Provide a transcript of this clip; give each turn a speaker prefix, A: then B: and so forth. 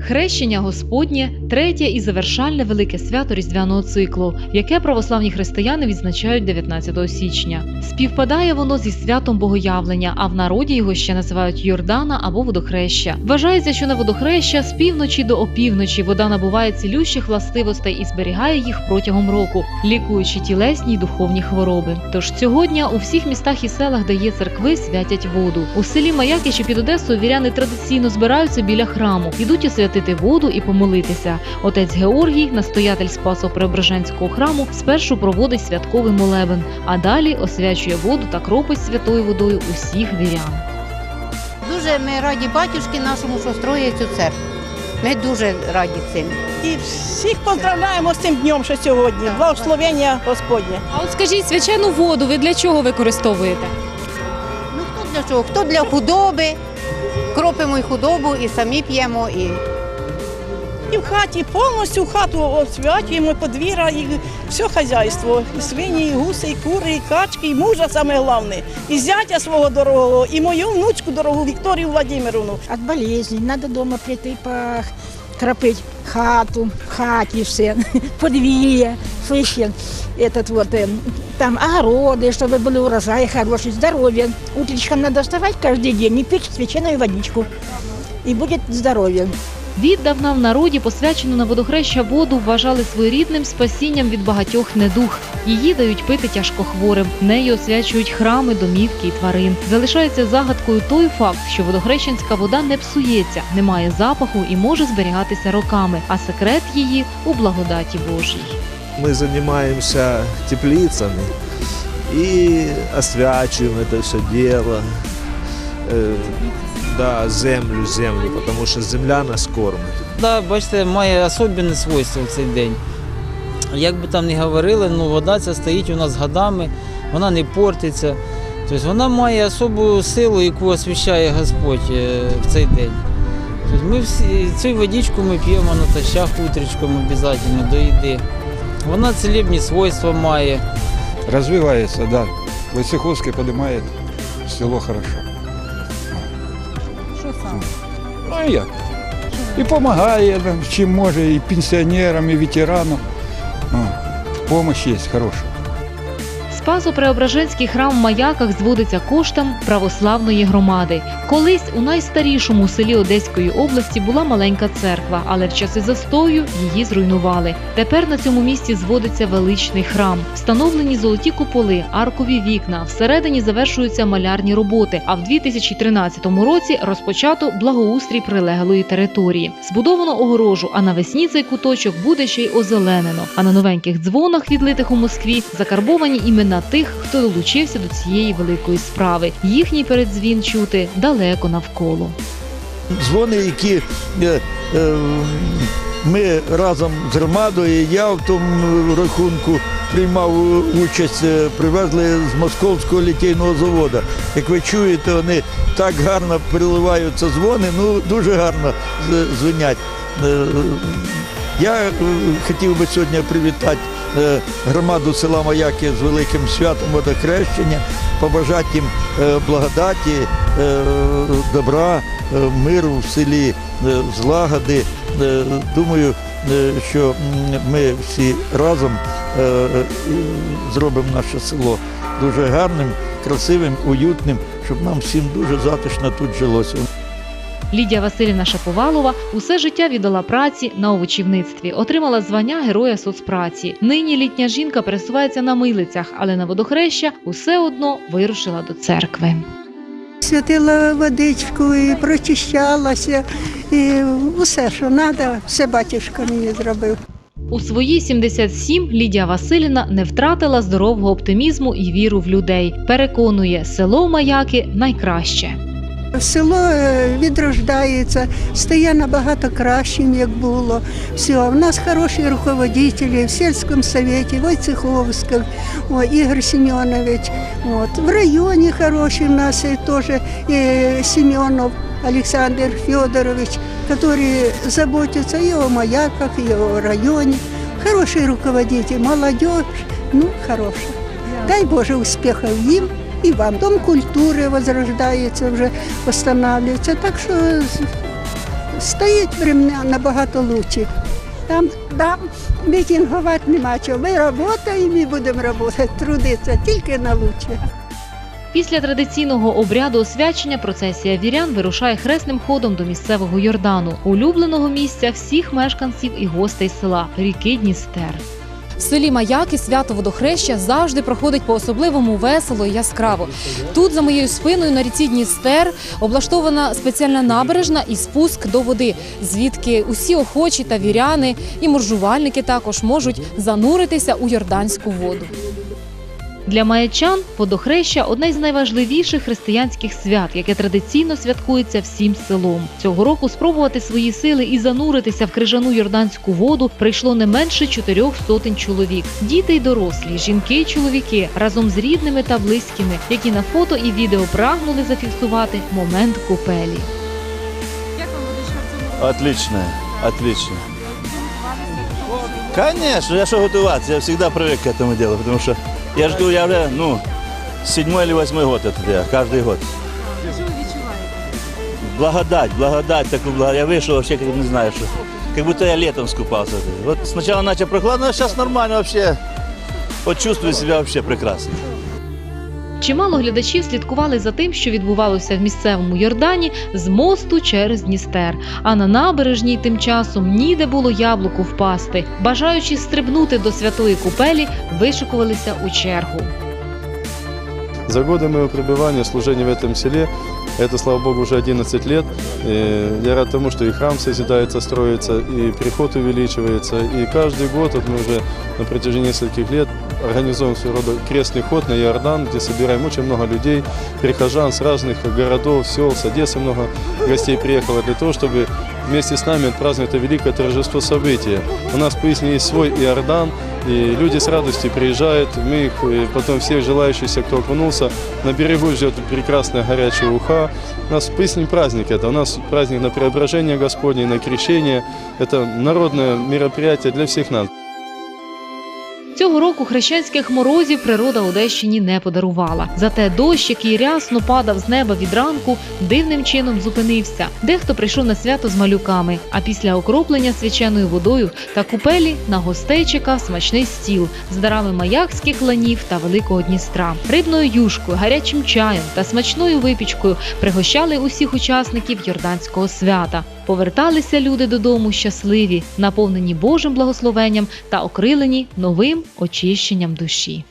A: Хрещення Господнє третє і завершальне велике свято різдвяного циклу, яке православні християни відзначають 19 січня. Співпадає воно зі святом Богоявлення, а в народі його ще називають Йордана або водохреща. Вважається, що на водохреща з півночі до опівночі вода набуває цілющих властивостей і зберігає їх протягом року, лікуючи тілесні й духовні хвороби. Тож цього дня у всіх містах і селах, де є церкви, святять воду. У селі Маякичі під Одесою віряни традиційно збираються біля храму, ідуть освятити воду і помолитися. Отець Георгій, настоятель Спасо-Преображенського храму, спершу проводить святковий молебен, а далі освячує воду та кропить святою водою усіх вірян.
B: Дуже ми раді батюшки нашому, що строїть цю церкву. Ми дуже раді цим.
C: І всіх поздравляємо з цим днем, що сьогодні. Благословення Господнє.
D: А от скажіть, свячену воду ви для чого використовуєте?
B: Ну хто для чого? Хто для худоби? Кропимо й худобу, і самі п'ємо, і
C: І в хаті повністю хату освячуємо, і подвір'я, і все хазяйство. І свині, і гуси, і кури, і качки, і мужа саме головне, і зятя свого дорогого, і мою внучку дорогу Вікторію Владимировну.
E: От болезней. Надо дома прийти покропити хату, в хаті все, подвір'я, священ, этот вот, э, там огороды, чтобы были урожаи хорошие, здоровье. Утречком надо вставать каждый день и пить священную водичку. И будет здоровье.
A: Віддавна в народі посвячену на водохреща воду вважали своєрідним спасінням від багатьох недуг. Її дають пити тяжкохворим. Нею освячують храми, домівки і тварин. Залишається загадкою той факт, що водохрещенська вода не псується, не має запаху і може зберігатися роками. А секрет її у благодаті Божій.
F: мы занимаемся теплицами и освячиваем это все дело. Да, землю, землю, потому что земля нас кормит.
G: Вода, бачите, має особливе свойство в цей день. Як би там не говорили, ну вода ця стоїть у нас годами, вона не портиться. Тобто вона має особу силу, яку освящає Господь е, в цей день. Тобто ми всі, цю водичку ми п'ємо натощак утречком обов'язково до їди. Вона цілебні свойства має.
H: развивается, да. Войцеховский поднимает село хорошо.
D: Що саме?
H: А як? І допомагає чим може, і пенсіонерам, і ветеранам. Помощь є хороша.
A: Спасо-Преображенський храм в Маяках зводиться коштом православної громади. Колись у найстарішому селі Одеської області була маленька церква, але в часи застою її зруйнували. Тепер на цьому місці зводиться величний храм. Встановлені золоті куполи, аркові вікна. Всередині завершуються малярні роботи. А в 2013 році розпочато благоустрій прилеглої території. Збудовано огорожу, а навесні цей куточок буде ще й озеленено. А на новеньких дзвонах, відлитих у Москві, закарбовані імена тих, хто долучився до цієї великої справи. Їхній передзвін чути далеко навколо.
I: дзвони, які е, е, ми разом з громадою, я в тому рахунку приймав участь, е, привезли з московського літейного заводу. Як ви чуєте, вони так гарно переливаються дзвони, ну дуже гарно дзвонять. Е, Я е, хотів би сьогодні привітати громаду села Маяки з великим святом водохрещення, побажати їм е, благодаті, е, добра, е, миру в селі, е, злагоди. Е, Думаю, е, що ми всі разом е, е, зробимо наше село дуже гарним, красивим, уютним, щоб нам всім дуже затишно тут жилося.
A: Лідія Васильівна Шаповалова усе життя віддала праці на овочівництві, отримала звання Героя соцпраці. Нині літня жінка пересувається на милицях, але на водохреща усе одно вирушила до церкви.
E: Святила водичку і прочищалася, і усе, що треба, все батюшка мені зробив.
A: У свої 77 Лідія Василівна не втратила здорового оптимізму і віру в людей. Переконує, село Маяки найкраще.
E: Село е, відрождається, стає набагато кращим, як було. Все, в нас хороші руководителі в сільському совєті, Войцеховський, о, Ігор Семенович. В районі хороші в нас теж і Семенов Олександр Федорович, які заботяться і о маяках, і о районі. Хороший руководитель, молодежь, ну, хороша. Дай Боже успіхів їм і вам. Дом культури возрождається, вже восстанавливается. Так що стоїть времена набагато лучше. Там, там мітингувати нема чого. Ми працюємо і будемо працювати, трудитися тільки на лучше.
A: Після традиційного обряду освячення процесія вірян вирушає хресним ходом до місцевого Йордану, улюбленого місця всіх мешканців і гостей села ріки Дністер.
D: В селі Маяки свято водохреща завжди проходить по-особливому весело і яскраво. Тут за моєю спиною на ріці Дністер облаштована спеціальна набережна і спуск до води, звідки усі охочі та віряни і моржувальники також можуть зануритися у йорданську воду.
A: Для маячан водохреща одне з найважливіших християнських свят, яке традиційно святкується всім селом. Цього року спробувати свої сили і зануритися в крижану йорданську воду прийшло не менше чотирьох сотень чоловік: діти й дорослі, жінки й чоловіки разом з рідними та близькими, які на фото і відео прагнули зафіксувати момент купелі.
J: Отлично, отлично. Конечно, я что готоваться, я всегда привык к этому делу, потому что я жду, я уже, ну, седьмой или восьмой год это я, каждый год. Благодать, благодать, такую благодать. Я вышел вообще, как не знаю, что, как будто я летом скупался. Вот сначала начал прохладно, а сейчас нормально вообще. Вот чувствую себя вообще прекрасно.
A: Чимало глядачів слідкували за тим, що відбувалося в місцевому Йордані з мосту через Дністер. А на набережній тим часом ніде було яблуку впасти. Бажаючи стрибнути до святої купелі, вишикувалися у чергу.
K: За годы моего пребывания, служения в этом селе, это, слава Богу, уже 11 лет, э, я рад тому, что и храм созидается, строится, и приход увеличивается. И каждый год, вот мы уже на протяжении нескольких лет организуем своего рода крестный ход на Иордан, где собираем очень много людей, прихожан с разных городов, сел, с Одессы много гостей приехало для того, чтобы вместе с нами отпраздновать это великое торжество события. У нас в Поясне есть свой Иордан, и люди с радостью приезжают, мы их э, потом всех желающихся, кто окунулся, на берегу ждет прекрасная горячая уха. У нас в Поясне праздник это, у нас праздник на преображение Господне, на крещение. Это народное мероприятие для всех нас.
A: Цього року хрещенських морозів природа Одещині не подарувала. Зате дощ, який рясно падав з неба від ранку, дивним чином зупинився. Дехто прийшов на свято з малюками. А після окроплення свяченою водою та купелі на гостей чекав смачний стіл з дарами маякських ланів та великого Дністра. Рибною юшкою, гарячим чаєм та смачною випічкою пригощали усіх учасників йорданського свята. Поверталися люди додому щасливі, наповнені Божим благословенням та окрилені новим очищенням душі.